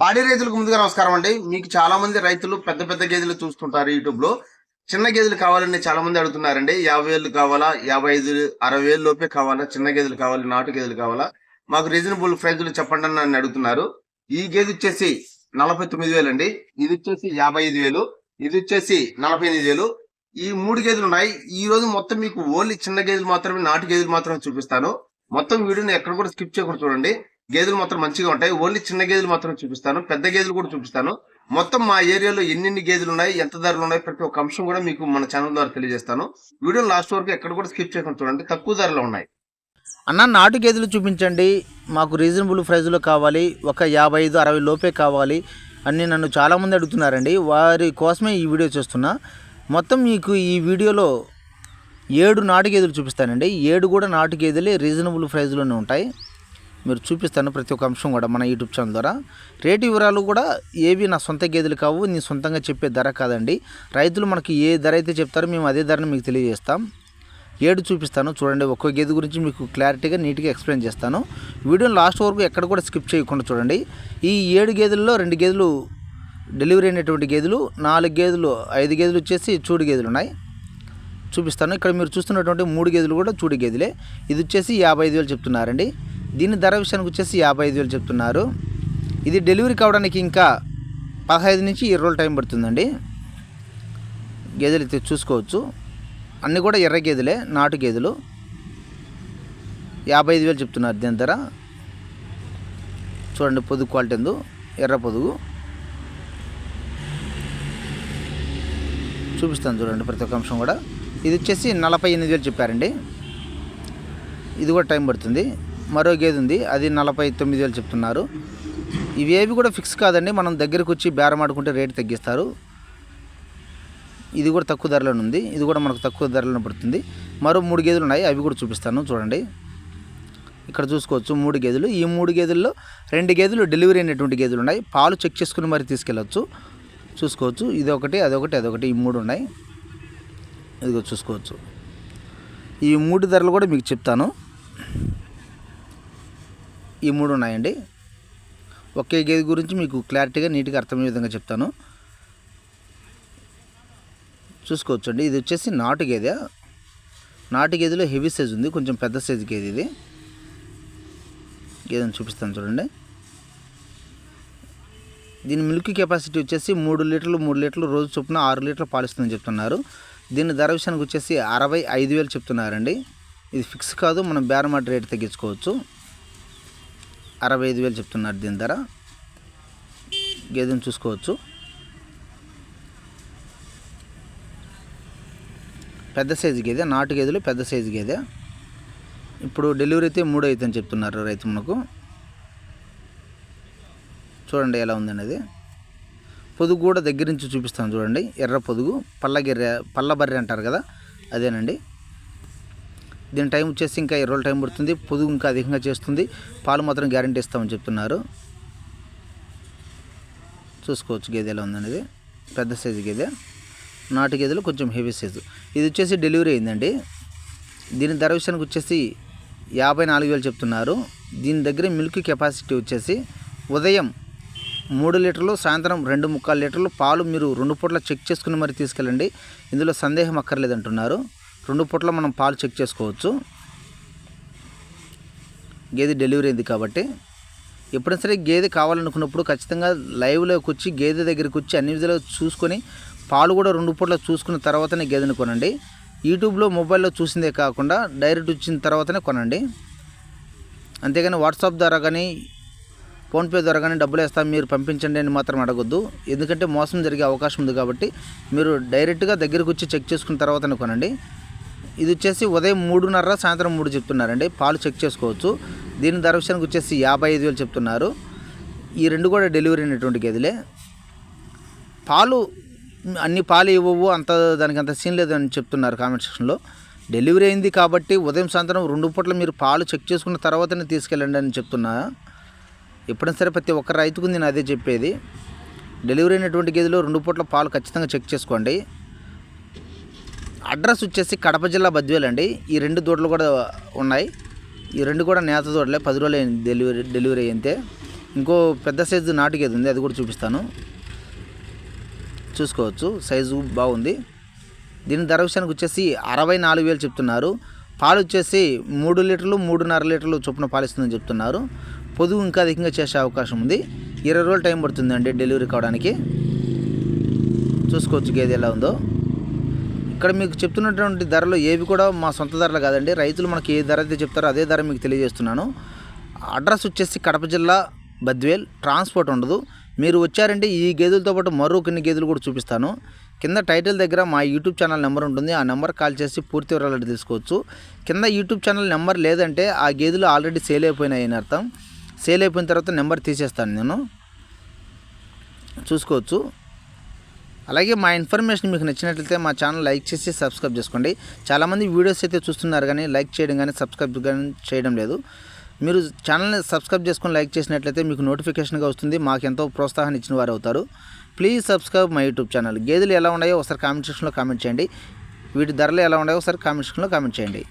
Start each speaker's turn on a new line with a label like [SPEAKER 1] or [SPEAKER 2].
[SPEAKER 1] పాడి రైతులకు ముందుగా నమస్కారం అండి. మీకు చాలా మంది రైతులు పెద్ద పెద్ద గేదెలు చూస్తుంటారు యూట్యూబ్లో. చిన్న గేదెలు కావాలని చాలా మంది అడుగుతున్నారండి. యాభై వేలు కావాలా? యాభై ఐదు అరవై వేలు లోపే కావాలా? చిన్న గేదెలు కావాలి నాటు గేదెలు కావాలా? మాకు రీజనబుల్ ప్రైజులు చెప్పండి అని నన్ను అడుగుతున్నారు. ఈ గేదె వచ్చేసి నలభై తొమ్మిది వేలు అండి. ఇది వచ్చేసి యాభై ఐదు వేలు. ఇది వచ్చేసి నలభై ఎనిమిది వేలు. ఈ మూడు గేదెలు ఉన్నాయి. ఈ రోజు మొత్తం మీకు ఓన్లీ చిన్న గేదెలు మాత్రమే నాటు గేదెలు మాత్రమే చూపిస్తాను. మొత్తం వీడియోని ఎక్కడ కూడా స్కిప్ చేయకూడదు చూడండి. గేదెలు మాత్రం మంచిగా ఉంటాయి. ఓన్లీ చిన్న గేదెలు మాత్రం చూపిస్తాను. పెద్ద గేదెలు కూడా చూపిస్తాను. మొత్తం మా ఏరియాలో ఎన్నెన్ని గేదెలు ఉన్నాయి ఎంత ధరలు ఉన్నాయి ప్రతి ఒక్క అంశం కూడా మీకు మన ఛానల్ ద్వారా తెలియజేస్తాను. వీడియో లాస్ట్ వరకు ఎక్కడ కూడా స్కిప్ చేయకుండా చూడండి. తక్కువ ధరలో ఉన్నాయి.
[SPEAKER 2] అన్న నాటు గేదెలు చూపించండి. మాకు రీజనబుల్ ప్రైజ్లో కావాలి. ఒక యాభై ఐదు అరవై లోపే కావాలి అని నన్ను చాలామంది అడుగుతున్నారండి. వారి కోసమే ఈ వీడియో చేస్తున్నా. మొత్తం మీకు ఈ వీడియోలో ఏడు నాటు గేదెలు చూపిస్తానండి. ఏడు కూడా నాటు గేదెలే రీజనబుల్ ప్రైజ్లోనే ఉంటాయి. మీరు చూపిస్తాను ప్రతి ఒక్క అంశం కూడా మన యూట్యూబ్ ఛానల్ ద్వారా. రేటు వివరాలు కూడా ఏవి నా సొంత గేదెలు కావు నేను సొంతంగా చెప్పే ధర కాదండి. రైతులు మనకి ఏ ధర అయితే చెప్తారో మేము అదే ధరను మీకు తెలియజేస్తాం. ఏడు చూపిస్తాను చూడండి ఒక్కో గేదె గురించి మీకు క్లారిటీగా నీట్గా ఎక్స్ప్లెయిన్ చేస్తాను. వీడియోని లాస్ట్ వరకు ఎక్కడ కూడా స్కిప్ చేయకుండా చూడండి. ఈ ఏడు గేదెల్లో రెండు గేదెలు డెలివరీ అయినటువంటి గేదెలు నాలుగు గేదెలు ఐదు గేదెలు వచ్చేసి చూడు గేదెలు ఉన్నాయి. చూపిస్తాను. ఇక్కడ మీరు చూస్తున్నటువంటి మూడు గేదెలు కూడా చూడు గేదెలే. ఇది వచ్చేసి యాభై ఐదు వేలు చెప్తున్నారండి. దీని ధర విషయానికి వచ్చేసి యాభై ఐదు వేలు చెప్తున్నారు. ఇది డెలివరీ కావడానికి ఇంకా పదహైదు నుంచి ఇరవై రోజులు టైం పడుతుందండి. గేదెలు అయితే చూసుకోవచ్చు. అన్నీ కూడా ఎర్ర గేదెలే నాటు గేదెలు. యాభై ఐదు వేలు చెప్తున్నారు దీని ధర. చూడండి పొదుగు క్వాలిటీ ఎందు ఎర్ర పొదుగు. చూపిస్తాను చూడండి ప్రతి ఒక్క అంశం కూడా. ఇది వచ్చేసి నలభై ఎనిమిది వేలు చెప్పారండి. ఇది కూడా టైం పడుతుంది. మరో గేదె ఉంది. అది నలభై తొమ్మిది వేలు చెప్తున్నారు. ఇవేవి కూడా ఫిక్స్ కాదండి. మనం దగ్గరికి వచ్చి బేరం ఆడుకుంటే రేటు తగ్గిస్తారు. ఇది కూడా తక్కువ ధరలోనే ఉంది. ఇది కూడా మనకు తక్కువ ధరలో పడుతుంది. మరో మూడు గేదెలు ఉన్నాయి. అవి కూడా చూపిస్తాను. చూడండి. ఇక్కడ చూసుకోవచ్చు మూడు గేదెలు. ఈ మూడు గేదెల్లో రెండు గేదెలు డెలివరీ అయినటువంటి గేదెలు ఉన్నాయి. పాలు చెక్ చేసుకుని మరి తీసుకెళ్ళచ్చు. చూసుకోవచ్చు. ఇది ఒకటి అదొకటి అదొకటి ఈ మూడు ఉన్నాయి. ఇదిగో చూసుకోవచ్చు. ఈ మూడు ధరలు కూడా మీకు చెప్తాను. ఈ మూడు ఉన్నాయండి. ఒకే గేదె గురించి మీకు క్లారిటీగా నీట్గా అర్థమయ్యే విధంగా చెప్తాను. చూసుకోవచ్చండి. ఇది వచ్చేసి నాటు గేదె. నాటు గేదెలో హెవీ సైజ్ ఉంది. కొంచెం పెద్ద సైజు గేదె ఇది. గేదెని చూపిస్తాను చూడండి. దీని మిల్క్ కెపాసిటీ వచ్చేసి మూడు లీటర్లు మూడు లీటర్లు రోజు చొప్పున ఆరు లీటర్లు పాలిస్తుందని చెప్తున్నారు. దీని ధర విషయానికి వచ్చేసి అరవై ఐదు వేలు చెప్తున్నారండి. ఇది ఫిక్స్ కాదు. మనం బేరమాట రేట్ తగ్గించుకోవచ్చు. అరవై ఐదు వేలు చెప్తున్నారు దీని ధర. గేదెను చూసుకోవచ్చు. పెద్ద సైజు గేదె నాటు గేదెలు పెద్ద సైజు గేదె. ఇప్పుడు డెలివరీ అయితే మూడు అవుతుందని చెప్తున్నారు రైతు మనకు. చూడండి ఎలా ఉందనేది. పొదుగు కూడా దగ్గర నుంచి చూపిస్తాను చూడండి. ఎర్ర పొదుగు. పల్లగిర్రె పల్లబర్రె అంటారు కదా అదేనండి. దీని టైం వచ్చేసి ఇంకా ఇరవై రోజులు టైం పడుతుంది. పొదుగు ఇంకా అధికంగా చేస్తుంది. పాలు మాత్రం గ్యారంటీ ఇస్తామని చెప్తున్నారు. చూసుకోవచ్చు గేదె ఎలా ఉందనేది. పెద్ద సైజు గేదె. నాటు గేదెలు కొంచెం హెవీ సైజు. ఇది వచ్చేసి డెలివరీ అయిందండి. దీని ధర విషయానికి వచ్చేసి యాభై నాలుగు వేలు చెప్తున్నారు. దీని దగ్గర మిల్క్ కెపాసిటీ వచ్చేసి ఉదయం మూడు లీటర్లు సాయంత్రం రెండు ముక్కాలు లీటర్లు. పాలు మీరు రెండు పూట్ల చెక్ చేసుకుని మరి తీసుకెళ్ళండి. ఇందులో సందేహం అక్కర్లేదంటున్నారు. రెండు పూట్ల మనం పాలు చెక్ చేసుకోవచ్చు. గేదె డెలివరీ అయింది కాబట్టి. ఎప్పుడైనా సరే గేదె కావాలనుకున్నప్పుడు ఖచ్చితంగా లైవ్లోకి వచ్చి గేదె దగ్గరికి వచ్చి అన్ని విధాలు చూసుకొని పాలు కూడా రెండు పూట్ల చూసుకున్న తర్వాతనే గేదెని కొనండి. యూట్యూబ్లో మొబైల్లో చూసిందే కాకుండా డైరెక్ట్ వచ్చిన తర్వాతనే కొనండి. అంతేగాని వాట్సాప్ ద్వారా కానీ ఫోన్పే ద్వారా కానీ డబ్బులు వేస్తాం మీరు పంపించండి అని మాత్రం అడగొద్దు. ఎందుకంటే మోసం జరిగే అవకాశం ఉంది కాబట్టి మీరు డైరెక్ట్గా దగ్గరికి వచ్చి చెక్ చేసుకున్న తర్వాతనే కొనండి. ఇది వచ్చేసి ఉదయం మూడున్నర సాయంత్రం మూడు చెప్తున్నారండి. పాలు చెక్ చేసుకోవచ్చు. దీని ధర విషయానికి వచ్చేసి యాభై ఐదు వేలు చెప్తున్నారు. ఈ రెండు కూడా డెలివరీ అయినటువంటి గదిలే. పాలు అన్ని పాలు ఇవ్వవు అంత దానికి అంత సీన్ లేదని చెప్తున్నారు కామెంట్ సెక్షన్లో. డెలివరీ అయింది కాబట్టి ఉదయం సాయంత్రం రెండు పూట్ల మీరు పాలు చెక్ చేసుకున్న తర్వాతనే తీసుకెళ్ళండి అని చెప్తున్నా. ఎప్పుడైనా సరే ప్రతి ఒక్క రైతుకు నేను అదే చెప్పేది. డెలివరీ అయినటువంటి గేదెలో రెండు పూట్ల పాలు ఖచ్చితంగా చెక్ చేసుకోండి. అడ్రస్ వచ్చేసి కడప జిల్లా బద్వేలండి. ఈ రెండు దూడలు కూడా ఉన్నాయి. ఈ రెండు కూడా నేత దూడలే పది రోజులు అయింది డెలివరీ డెలివరీ అయితే ఇంకో పెద్ద సైజు నాటు ఉంది? అది కూడా చూపిస్తాను. చూసుకోవచ్చు. సైజు బాగుంది. దీని ధర విషయానికి వచ్చేసి అరవై నాలుగు వేలు చెప్తున్నారు. పాలు వచ్చేసి మూడు లీటర్లు మూడున్నర లీటర్లు చొప్పున పాలిస్తుందని చెప్తున్నారు. పొదుగు ఇంకా అధికంగా చేసే అవకాశం ఉంది. ఇరవై రోజులు టైం పడుతుందండి డెలివరీ కావడానికి. చూసుకోవచ్చు గేదె ఎలా ఉందో. ఇక్కడ మీకు చెప్తున్నటువంటి ధరలు ఏవి కూడా మా సొంత ధరలు కాదండి. రైతులు మనకి ఏ ధర అయితే చెప్తారో అదే ధర మీకు తెలియజేస్తున్నాను. అడ్రస్ వచ్చేసి కడప జిల్లా బద్వేల్. ట్రాన్స్పోర్ట్ ఉండదు. మీరు వచ్చారంటే ఈ గేదెలతో పాటు మరో కొన్ని గేదెలు కూడా చూపిస్తాను. కింద టైటిల్ దగ్గర మా యూట్యూబ్ ఛానల్ నెంబర్ ఉంటుంది. ఆ నెంబర్ కాల్ చేసి పూర్తి వివరాలు తీసుకోవచ్చు కింద యూట్యూబ్ ఛానల్ నెంబర్ లేదంటే ఆ గేదెలు ఆల్రెడీ సేల్ అయిపోయినాయి అని అర్థం. సేల్ అయిపోయిన తర్వాత నెంబర్ తీసేస్తాను నేను. చూసుకోవచ్చు. అలాగే మా ఇన్ఫర్మేషన్ మీకు నచ్చినట్లయితే మా ఛానల్ లైక్ చేసి సబ్స్క్రైబ్ చేసుకోండి. చాలామంది వీడియోస్ అయితే చూస్తున్నారు కానీ లైక్ చేయడం కానీ సబ్స్క్రైబ్ కానీ చేయడం లేదు. మీరు ఛానల్ని సబ్స్క్రైబ్ చేసుకొని లైక్ చేసినట్లయితే మీకు నోటిఫికేషన్గా వస్తుంది. మాకు ఎంతో ప్రోత్సాహం ఇచ్చిన వారు అవుతారు. Please subscribe my YouTube channel. గేదెలు ఎలా ఉన్నాయో ఒకసారి కామెంట్ సెక్షన్లో కామెంట్ చేయండి. వీటి ధరలు ఎలా ఉన్నాయో ఒకసారి కామెంట్ సెక్షన్లో కామెంట్ చేయండి.